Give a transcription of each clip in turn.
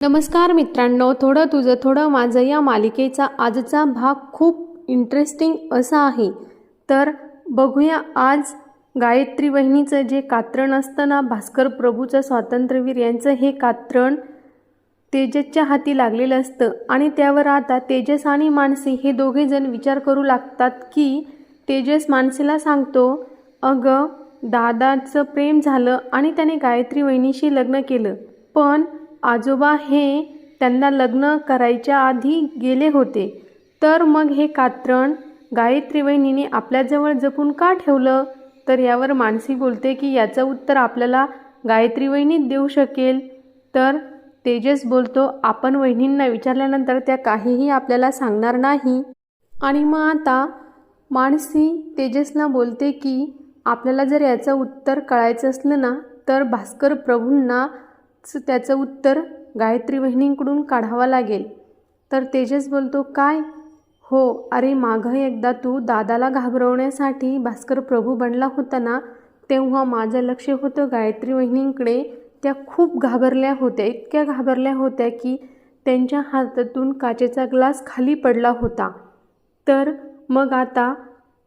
नमस्कार मित्रांनो थोडं तुझं थोडं माझं या मालिकेचा आजचा भाग खूप इंटरेस्टिंग असा आहे. तर बघूया आज गायत्री वहिनीचं जे कात्रण असतं ना भास्कर प्रभूचं स्वातंत्र्यवीर यांचं हे कात्रण तेजसच्या हाती लागलेलं असतं. आणि त्यावर आता तेजस आणि मानसी हे दोघेजण विचार करू लागतात की तेजस मानसीला सांगतो अगं दादाचं प्रेम झालं आणि त्याने गायत्री वहिनीशी लग्न केलं. पण आजोबा हे त्यांना लग्न करायच्या आधी गेले होते. तर मग हे कात्रण गायत्री वहिनीने आपल्याजवळ जपून का ठेवलं? तर यावर मानसी बोलते की याचं उत्तर आपल्याला गायत्री वहिनीच देऊ शकेल. तर तेजस बोलतो आपण वहिनींना विचारल्यानंतर त्या काहीही आपल्याला सांगणार नाही. आणि मग आता मानसी तेजसला बोलते की आपल्याला जर याचं उत्तर कळायचं असलं ना तर भास्कर प्रभूंना त्याचं उत्तर गायत्री वहिनींकडून काढावं लागेल. तर तेजस बोलतो काय? हो अरे मागं एकदा तू दादाला घाबरवण्यासाठी भास्कर प्रभू बनला होता ना तेव्हा माझं लक्ष होतं गायत्री वहिनींकडे. त्या खूप घाबरल्या होत्या इतक्या घाबरल्या होत्या की त्यांच्या हातातून काचेचा ग्लास खाली पडला होता. तर मग आता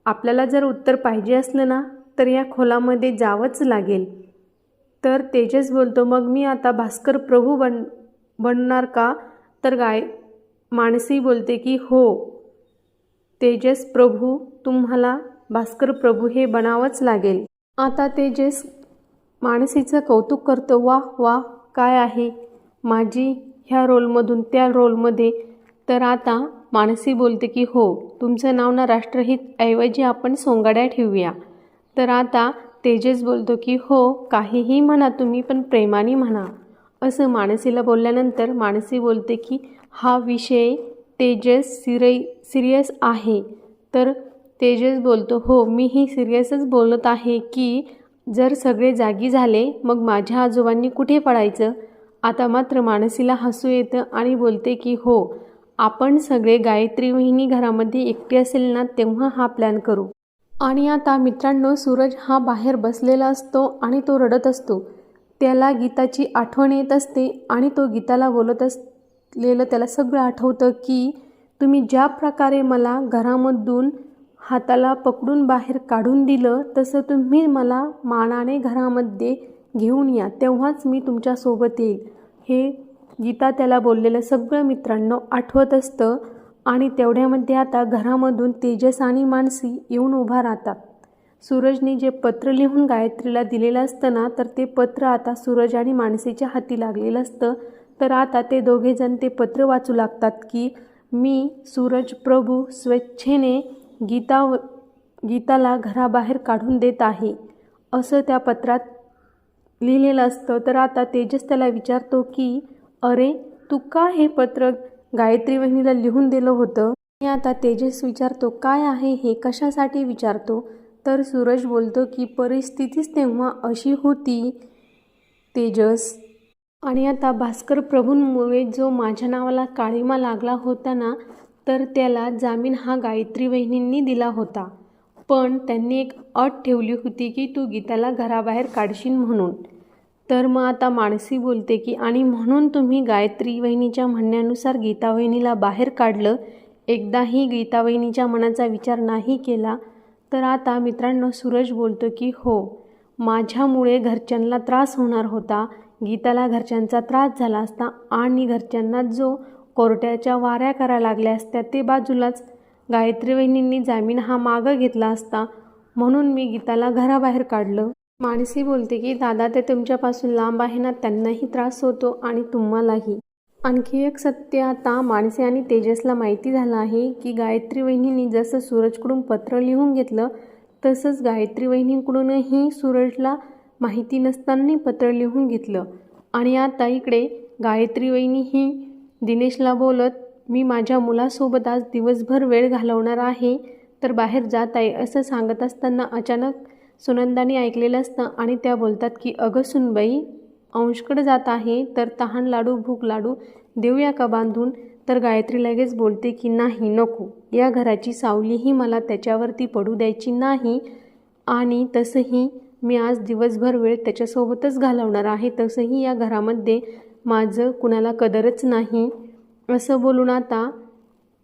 आपल्याला जर उत्तर पाहिजे असलं ना तर या खोलामध्ये जावंच लागेल. तर तेजस बोलतो मग मी आता भास्कर प्रभू बन बनणार का? तर गाय माणसी बोलते की हो तेजस प्रभू तुम्हाला भास्कर प्रभू हे बनावंच लागेल. आता तेजस माणसीचं कौतुक करतो वा वा काय आहे? माझी ह्या रोलमधून त्या रोलमध्ये. तर आता मानसी बोलते की हो तुमचं नाव ना राष्ट्रहित ऐवजी आपण सोंगाड्या ठेवूया. तर आता तेजस बोलतो की हो काहीही म्हणा तुम्ही पण प्रेमाने म्हणा. असं मानसीला बोलल्यानंतर मानसी बोलते की हा विषय तेजस सिरय सिरियस आहे. तर तेजस बोलतो हो मीही सिरियसच बोलत आहे की जर सगळे जागी झाले मग माझ्या आजोबांनी कुठे पडायचं? आता मात्र मानसीला हसू येतं आणि बोलते की हो आपण सगळे गायत्री वहिनी घरामध्ये एकटे असेल ना तेव्हा हा प्लॅन करू. आणि आता मित्रांनो सूरज हा बाहेर बसलेला असतो आणि तो रडत असतो. त्याला गीताची आठवण येत असते आणि तो गीताला बोलत असलेलं त्याला सगळं आठवतं की तुम्ही ज्या प्रकारे मला घरामधून हाताला पकडून बाहेर काढून दिलं तसं तुम्ही मला मानाने घरामध्ये घेऊन या तेव्हाच मी तुमच्यासोबत येईल. हे गीता त्याला बोललेलं सगळं मित्रांनो आठवत असतं. आणि तेवढ्यामध्ये आता घरामधून तेजस आणि मानसी येऊन उभा राहतात. सूरजने जे पत्र लिहून गायत्रीला दिलेलं असतं ना तर ते पत्र आता सूरज आणि मानसीच्या हाती लागलेलं असतं. तर आता ते दोघेजण ते पत्र वाचू लागतात की मी सूरज प्रभू स्वेच्छेने गीता गीताला घराबाहेर काढून देत आहे. असं त्या पत्रात लिहिलेलं असतं. तर आता तेजस त्याला विचारतो की अरे तू का हे पत्र गायत्री वहिनीला लिहून दिलं होतं. आणि आता तेजस विचारतो काय आहे हे? कशासाठी विचारतो? तर सूरज बोलतो की परिस्थितीच तेव्हा अशी होती तेजस. आणि आता भास्कर प्रभूंमुळे जो माझ्या नावाला काळीमा लागला होता ना तर त्याला जामीन हा गायत्री वहिनींनी दिला होता. पण त्यांनी एक अट ठेवली होती की तू गीताला घराबाहेर काढशील म्हणून. तर मग आता माणसी बोलते की आणि म्हणून तुम्ही गायत्री वहिनीच्या म्हणण्यानुसार गीता वहिनीला बाहेर काढलं? एकदाही गीता वहिनीच्या मनाचा विचार नाही केला? तर आता मित्रांनो सूरज बोलतो की हो माझ्यामुळे घरच्यांना त्रास होणार होता. गीताला घरच्यांचा त्रास झाला असता आणि घरच्यांना जो कोर्टाच्या वाऱ्या करा लागल्या असत्या ते बाजूलाच गायत्री वहिनींनी जामीन हा मागं घेतला असता. म्हणून मी गीताला घराबाहेर काढलं. मानसी बोलते की दादा ते तुमच्यापासून लांब आहे ना त्यांनाही त्रास होतो आणि तुम्हालाही. आणखी एक सत्य आता मानसी आणि तेजसला माहिती झालं आहे की गायत्री वहिनींनी जसं सूरजकडून पत्र लिहून घेतलं तसंच गायत्री वहिनींकडूनही सूरजला माहिती नसताना पत्र लिहून घेतलं. आणि आता इकडे गायत्री वहिनी ही दिनेशला बोलत मी माझ्या मुलासोबत आज दिवसभर वेळ घालवणार आहे तर बाहेर जात आहे असं सांगत असताना अचानक सुनंदाने ऐकलेलं असतं आणि त्या बोलतात की अगं सुनबाई अंशकडे जात आहे तर तहान लाडू भूक लाडू देऊया का बांधून? तर गायत्री लगेच बोलते की नाही नको. या घराची सावलीही मला त्याच्यावरती पडू द्यायची नाही आणि तसंही मी आज दिवसभर वेळ त्याच्यासोबतच घालवणार आहे. तसंही या घरामध्ये माझं कुणाला कदरच नाही. असं बोलून आता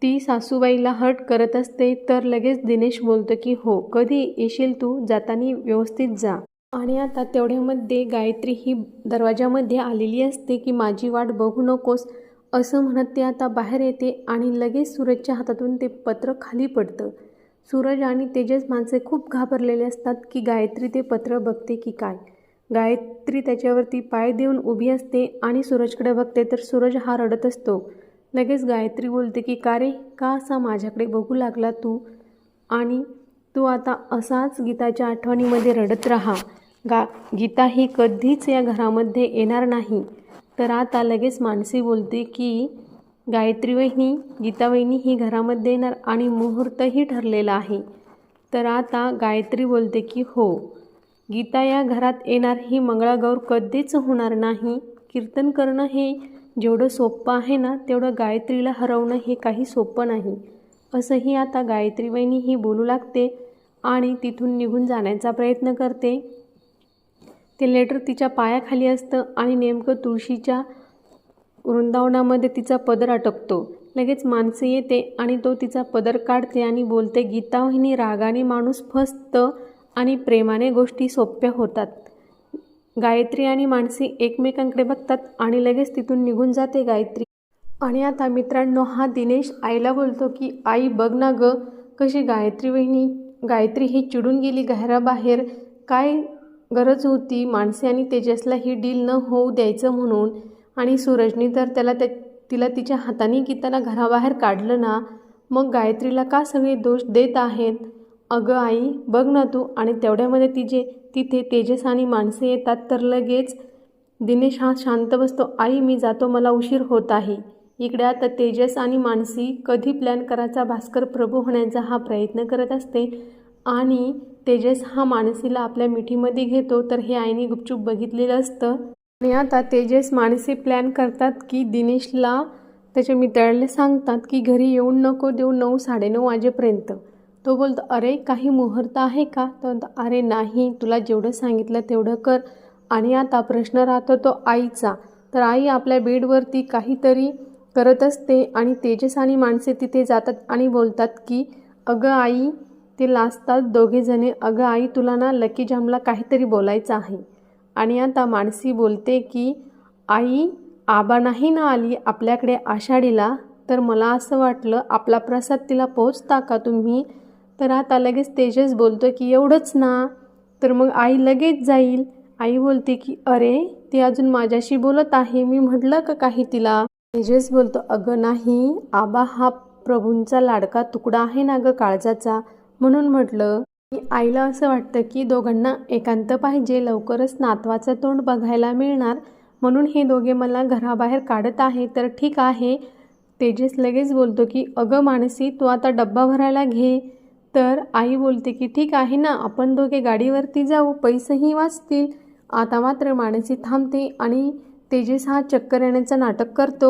ती सासूबाईला हट करत असते तर लगेच दिनेश बोलतो की हो कधी येशील तू? जातानी व्यवस्थित जा. आणि आता तेवढ्यामध्ये गायत्री ही दरवाजामध्ये आलेली असते की माझी वाट बघू नकोस. असं म्हणत ते आता बाहेर येते आणि लगेच सूरजच्या हातातून ते पत्र खाली पडतं. सूरज आणि तेजस माणसे खूप घाबरलेले असतात की गायत्री ते पत्र बघते की काय? गायत्री त्याच्यावरती पाय देऊन उभी असते आणि सूरजकडे बघते तर सूरज हा रडत असतो. लगेच गायत्री बोलते की का रे? का असा माझ्याकडे बघू लागला तू? आणि तू आता असाच गीताच्या आठवणीमध्ये रडत राहा. गा गीता ही कधीच या घरामध्ये येणार नाही. तर आता लगेच मानसी बोलते की गायत्री वहिनी गीता वहिनी ही घरामध्ये येणार आणि मुहूर्तही ठरलेला आहे. तर आता गायत्री बोलते की हो गीता या घरात येणार ही मंगळागौर कधीच होणार नाही. कीर्तन करणं हे जेवढं सोपं आहे ना तेवढं गायत्रीला हरवणं हे काही सोपं नाही. असंही आता गायत्री वहिनी ही बोलू लागते आणि तिथून निघून जाण्याचा प्रयत्न करते. ते लेटर तिच्या पायाखाली असतं आणि नेमकं तुळशीच्या वृंदावनामध्ये तिचा पदर अटकतो. लगेच माणसं येते आणि तो तिचा पदर काढते आणि बोलते गीतावहिनी रागाने माणूस फसतं आणि प्रेमाने गोष्टी सोप्या होतात. गायत्री आणि मानसी एकमेकांकडे बघतात आणि लगेच तिथून निघून जाते गायत्री. आणि आता मित्रांनो हा दिनेश आईला बोलतो की आई बघ ना ग कशी गायत्री वहिनी गायत्री ही चिडून गेली घराबाहेर. काय गरज होती? माणसे आणि तेजसला ही डील न होऊ द्यायचं म्हणून. आणि सूरजनी तर त्याला त्या तिला तिच्या हाताने गीताला घराबाहेर काढलं ना. मग गायत्रीला का सगळे दोष देत आहेत? अगं आई बघ ना तू. आणि तेवढ्यामध्ये तिचे तिथे तेजस आणि माणसे येतात तर लगेच. दिनेश हा शांत बसतो. आई मी जातो. मला उशीर होत आहे. इकडे आता तेजस आणि मानसी कधी प्लॅन करायचा? भास्कर प्रभू होण्याचा हा प्रयत्न करत असते. आणि तेजस हा मानसीला आपल्या मिठीमध्ये घेतो. तर हे आईने गुपचूप बघितलेलं असतं. आणि आता तेजस मानसी प्लॅन करतात की दिनेशला त्याच्या मित्राला सांगतात की घरी येऊन नको देऊ नऊ साडेनऊ वाजेपर्यंत. तो बोलतो अरे काही मुहूर्त आहे का? तो म्हणतो अरे नाही तुला जेवढं सांगितलं तेवढं कर. आणि आता प्रश्न राहतो तो आईचा. तर आई आपल्या बेडवरती काहीतरी करत असते आणि तेजस आणि माणसे तिथे जातात आणि बोलतात की अगं आई ते लाजतात दोघेजणे अगं आई तुला ना लकी जामला काहीतरी बोलायचं आहे. आणि आता माणसी बोलते की आई आबा नाही ना आली आपल्याकडे आषाढीला? तर मला असं वाटलं आपला प्रसाद तिला पोचता का तुम्ही? तर आता लगेच तेजस बोलतो की एवढंच ना. तर मग आई लगेच जाईल. आई बोलते की अरे ती अजून माझ्याशी बोलत आहे. मी म्हटलं का काही तिला? तेजस बोलतो अगं नाही. आबा हा प्रभूंचा लाडका तुकडा आहे ना गं काळजाचा. म्हणून म्हटलं की आईला असं वाटतं की दोघांना एकांत पाहिजे. लवकरच नातवाचं तोंड बघायला मिळणार. म्हणून हे दोघे मला घराबाहेर काढत आहे. तर ठीक आहे. तेजस लगेच बोलतो की अगं मानसी तू आता डब्बा भरायला घे. तर आई बोलते की ठीक आहे ना आपण दोघे गाडीवरती जाऊ पैसेही वाचतील. आता मात्र मानसी थांबते आणि तेजस हा चक्कर येण्याचं नाटक करतो.